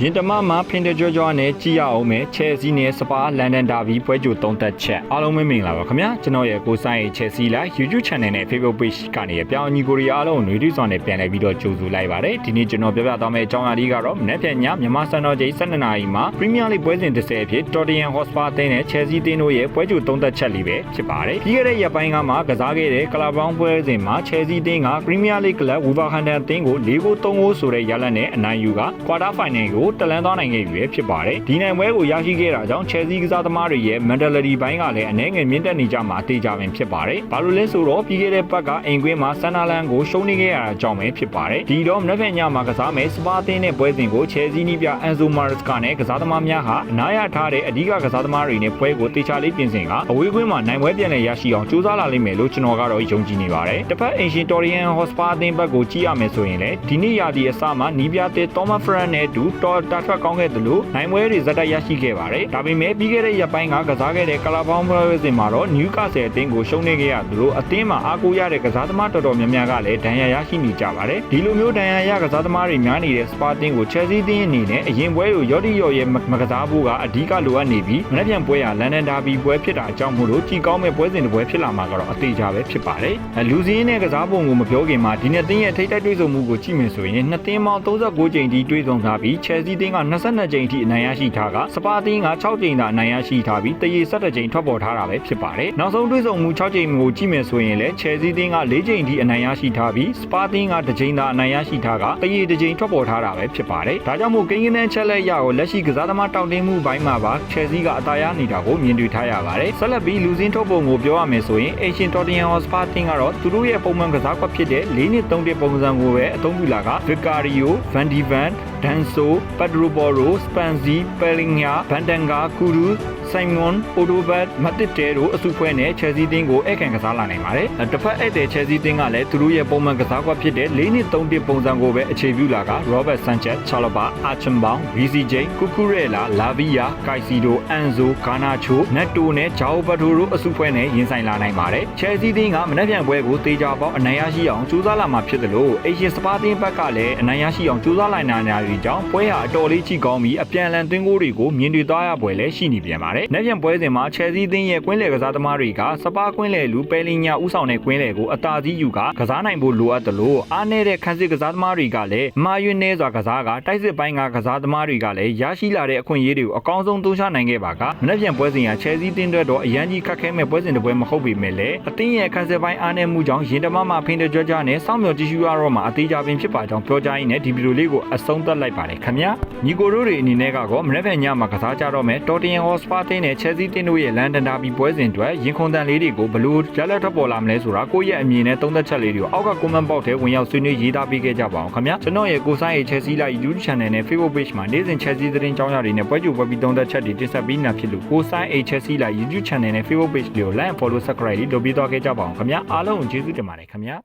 ရင်တမမှာဖင်တကြွကြွနဲ့ကြည့်ရအောင်မယ်ချယ်ဆီနဲ့စပါလန်ဒန်ဒါဘီပွဲကြိုသုံးသက်ချက်အားလုံးပဲမင်္ဂလာပါခင်ဗျာကျွန်တော်ရဲ့ကိုဆိုင်ရဲ့ချယ်ဆီလိုက် YouTube Channel နဲ့ Facebook Page ကနေပြောင်းညီကိုရီအားလုံးຫນွေတူစွာနဲ့ပြန်လည်ပြီးတော့ကြိုဆိုလိုက်ပါတယ်ဒီနေ့ကျွန်တော်ပြောပြသွားမယ့်အကြောင်းအရာလေးကတော့မနေ့ပြန်ညမြန်မာစံတော်ချိန်12နာရီမှာ Premier League ပွဲစဉ်30အဖြစ် Tottenham Hotspur အသင်းနဲ့ Chelsea အသင်းတို့ရဲ့ပွဲကြိုသုံးသက်ချက်လေးပဲဖြစ်ပါတယ်ပြီးခဲ့တဲ့ရက်ပိုင်းကမှကစားခဲ့တဲ့ Club Brown ပွဲစဉ်မှာ Chelsea အသင်းက Premier League Club Wolverhampton အသင်းကို4ဂိုး3ဂိုးဆိုတဲ့ရလဒ်နဲ့အနိုင်ယူက Quarter Final ကိုတလန်းသွားနိုင်ခဲ့ပြီပဲဖြစ်ပါတယ်ဒီနိုင်ပွဲကိုရရှိခဲ့တာကြောင့် Chelsea ကစားသမားတွေရဲ့ mentality ဘိုင်းကလည်းအနေငယ်မြင့်တက်နေကြမှာအသေးကြပင်ဖြစ်ပါတယ်ဘာလို့လဲဆိုတော့ပြီးခဲ့တဲ့ပတ်ကအိမ်ကွင်းမှာဆန်နာလန်ကိုရှုံးနေခဲ့ရတာကြောင့်ပဲဖြစ်ပါတယ်ဒီတော့မနေ့ကညမှာကစားမယ်စပါသင်းနဲ့ပွဲစဉ်ကို Chelsea နီးပြ Enzo Maresca နဲ့ကစားသမားများဟာအနားရထားတဲ့အဓိကကစားသမားတွေနဲ့ပွဲကိုတေချာလေးပြင်ဆင်ကအဝေးကွင်းမှာနိုင်ပွဲပြန်လည်ရရှိအောင်ကြိုးစားလာလိမ့်မယ်လို့ကျွန်တော်ကတော့ယုံကြည်နေပါတယ်တစ်ဖက်အင်ရှင် Torian Hotspur အသင်းဘက်ကိုကြည့်ရမယ်ဆိုရင်လည်းဒီနေ့ရာသီအစမှာနီးပြတဲ့ Thomas Frank နဲ့တူတော်တာထွက်ကောင်းခဲ့သလိုနိုင်ပွဲတွေဇက်တိုက်ရရှိခဲ့ပါတယ်ဒါပေမဲ့ပြီးခဲ့တဲ့ရက်ပိုင်းကကစားခဲ့တဲ့ကလာဘောင်းပွဲစဉ်မှာတော့ Newcastle အသင်းကိုရှုံးနေခဲ့ရသလိုအသင်းမှာအားကိုးရတဲ့ကစားသမားတော်တော်များများကလည်းဒဏ်ရာရရှိနေကြပါတယ်ဒီလိုမျိုးဒဏ်ရာရကစားသမားတွေများနေတဲ့ Spa အသင်းကို Chelsea အသင်းအနေနဲ့အရင်ပွဲကိုရော့တီရော့ရဲ့မကစားဖို့ကအဓိကလိုအပ်နေပြီးမနေ့ပြန်ပွဲဟာလန်ဒန်ဒါဘီပွဲဖြစ်တာအကြောင်းမို့လို့ကြည်ကောင်းမဲ့ပွဲစဉ်တစ်ပွဲဖြစ်လာမှာကတော့အသေးချာပဲဖြစ်ပါတယ်လူစင်းနဲ့ကစားပုံကိုမပြောခင်မှာဒီနေ့အသင်းရဲ့ထိပ်တိုက်တွေ့ဆုံမှုကိုကြည့်မယ်ဆိုရင်နှစ်သင်းပေါင်း39ကြိမ်ထိတွေ့ဆုံထားပြီး Chelsea အသင်းက22ကြိမ်ထိအနိုင်ရရှိထားကစပါအသင်းက6ကြိမ်သာအနိုင်ရရှိထားပြီးတရေ17ကြိမ်ထွက်ပေါ်ထားတာပဲဖြစ်ပါတယ်နောက်ဆုံးတွေ့ဆုံမှု6ကြိမ်ကိုကြည့်မယ်ဆိုရင်လည်း Chelsea အသင်းက4ကြိမ်ထိအနိုင်ရရှိထားပြီးစပါအသင်းက2ကြိမ်သာအနိုင်ရရှိထားကတရေ2ကြိမ်ထွက်ပေါ်ထားတာပဲဖြစ်ပါတယ်ဒါကြောင့်မို့ကိန်းကနန်းချက်လက်ရကိုလက်ရှိကစားသမားတောင်းတင်းမှုဘိုင်းမှာပါ Chelsea ကအသာရနေတာကိုမြင်တွေ့ထားရပါတယ်ဆက်လက်ပြီးလူစင်းထုတ်ပုံကိုပြောရမယ်ဆိုရင် Asian Tottenham Hotspur အသင်းကတော့သူတို့ရဲ့ပုံမှန်ကစားကွက်ဖြစ်တဲ့၄နှစ်၃နှစ်ပုံစံကိုပဲအသုံးပြုလာက Vicario, Van de Ven, Danso, Pedro Porro, Spanzi, Pelinha, Bandanga, Kuru ဆိုင် မွန်အိုဒိုဘတ်မတစ်တဲတို့အစုဖွဲ့နဲ့ Chelsea တင်းကိုအခန့်ကစားလာနိုင်ပါတယ်။တစ်ဖက်ဧည့်သည် Chelsea တင်းကလည်းသူတို့ရဲ့ပုံမှန်ကစားကွက်ဖြစ်တဲ့၄နှစ်၃နှစ်ပုံစံကိုပဲအခြေပြုလာက Robert Sanchez, Chalobah, Archambault, VCJ, Cucurella, Lavia, Caicedo, Enzo, Garnacho, Neto နဲ့ Joao Pedro တို့အစုဖွဲ့နဲ့ရင်ဆိုင်လာနိုင်ပါတယ်။ Chelsea တင်းကမနက်ဖြန်ပွဲကိုတေချာပေါက်အနိုင်ရရှိအောင်ကြိုးစားလာမှာဖြစ်တယ်လို့ Asian Spa တင်းဘက်ကလည်းအနိုင်ရရှိအောင်ကြိုးစားလိုက်နိုင်တာတွေကြောင့်ပွဲဟာအတော်လေးကြီးကောင်းပြီးအပြန်အလှန်သွင်းကိုတွေကိုမြင်တွေ့သွားရပွဲလည်းရှိနေပြန်ပါတယ်။နက်ဖြန်ပွဲစဉ်မှာ Chelsea အသင်းရဲ့ကွင်းလယ်ကစားသမားတွေကစပါးကွင်းလယ်လူပဲလီညာဥဆောင်တဲ့ကွင်းလယ်ကိုအသာစီးယူကကစားနိုင်ဖို့လိုအပ်တယ်လို့အားနည်းတဲ့ခန်းစစ်ကစားသမားတွေကလည်းမာရွင်းနေစွာကစားကတိုက်စစ်ပိုင်းကကစားသမားတွေကလည်းရရှိလာတဲ့အခွင့်အရေးတွေကိုအကောင်းဆုံးသုံးချနိုင်ခဲ့ပါကမနေ့ပြန်ပွဲစဉ်က Chelsea အသင်းတွေတော့အရန်ကြီးခက်ခဲမဲ့ပွဲစဉ်တစ်ပွဲမဟုတ်ပေမဲ့လည်းအသင်းရဲ့ခန်းစစ်ပိုင်းအားနည်းမှုကြောင့်ရင်တမမဖိနေကြွကြနဲ့စောင့်မျှော်ကြည့်ရှုရတော့မှအသေးချပင်ဖြစ်ပါကြောင်းပြောကြားရင်းနဲ့ဒီဗီဒီယိုလေးကိုအဆုံးသတ်လိုက်ပါတယ်ခင်ဗျာညီကိုတို့တွေအနေနဲ့ကတော့မနေ့ပြန်ညမှာကစားကြတော့မယ် Tottenham Hotspur အသင်းနဲ့ Chelsea အသင်းတို့ရဲ့လန်ဒန်ဒါဘီပွဲစဉ်အတွက်ရင်ခုန်တန်လေးတွေကိုဘလို့ရလက်ထွက်ပေါ်လာမလဲဆိုတာကိုယ့်ရဲ့အမြင်နဲ့သုံးသက်ချက်လေးတွေကိုအောက်က comment box ထဲဝင်ရောက်ဆွေးနွေးရေးသားပေးခဲ့ကြပါအောင်ခင်ဗျာကျွန်တော်ရဲ့ကိုဆိုင်ရဲ့ Chelsea လိုက် YouTube channel နဲ့ Facebook page မှာနေ့စဉ် Chelsea သတင်းကြောင်းရာတွေနဲ့ပွဲကြိုပွဲပြီးသုံးသက်ချက်တွေတင်ဆက်ပေးနေတာဖြစ်လို့ကိုဆိုင်ရဲ့ Chelsea လိုက် YouTube channel နဲ့ Facebook page တွေကို like and follow subscribe လုပ်ပြီးတော့ခဲ့ကြပါအောင်ခင်ဗျာအားလုံးကိုကျေးဇူးတင်ပါတယ်ခင်ဗျာ